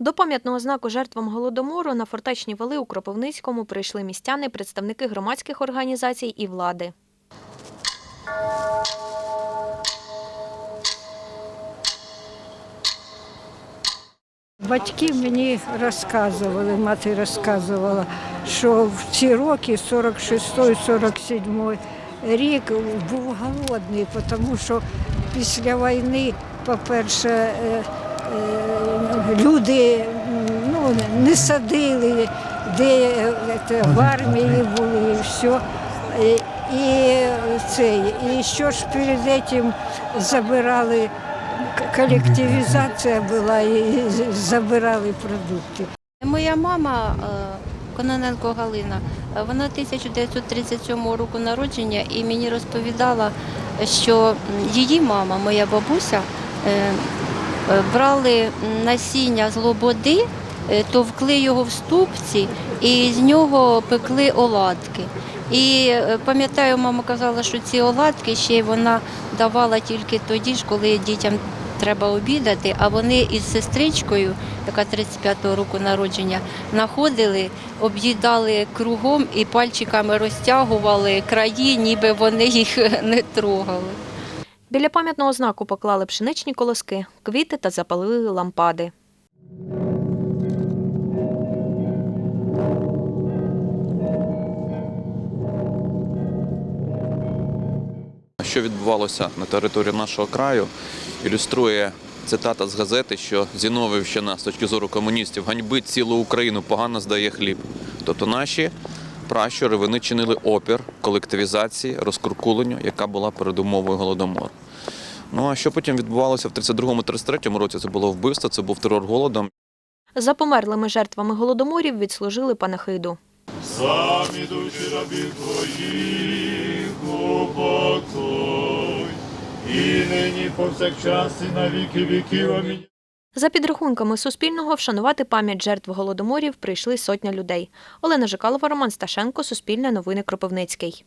До пам'ятного знаку жертвам голодомору на фортечні вали у Кропивницькому прийшли містяни, представники громадських організацій і влади. Батьки мені розказували, мати розказувала, що в ці роки, 46-47 рік, був голодний, тому що після війни, по-перше, е, люди ну, не садили, де е, те, в армії були і все. І, і, цей, і що ж перед цим забирали колективізація була і забирали продукти. Моя мама е, Кононенко Галина, е, вона 1937 року народження і мені розповідала, що її мама, моя бабуся, е, е, брали насіння з лободи, е, товкли його в ступці і з нього пекли оладки. І е, пам'ятаю, мама казала, що ці оладки ще й вона давала тільки тоді ж, коли дітям треба обідати, а вони із сестричкою, яка 35-го року народження, знаходили, об'їдали кругом і пальчиками розтягували краї, ніби вони їх не трогали. Біля пам'ятного знаку поклали пшеничні колоски, квіти та запалили лампади. Що відбувалося на території нашого краю, ілюструє цитата з газети, що Зіновівщина з точки зору комуністів ганьбить цілу Україну, погано здає хліб. Тобто наші пращури вони чинили опір колективізації, розкуркуленню, яка була передумовою голодомору. Ну а що потім відбувалося в 32-33 році? Це було вбивство, це був терор голодом. За померлими жертвами голодоморів відслужили панахиду. Сам ідучи рабів твоїх у покой, і нині повсякчас і на віки віків. Амінь. За підрахунками Суспільного, вшанувати пам'ять жертв голодоморів прийшли сотня людей. Олена Жикалова, Роман Сташенко, Суспільне новини Кропивницький.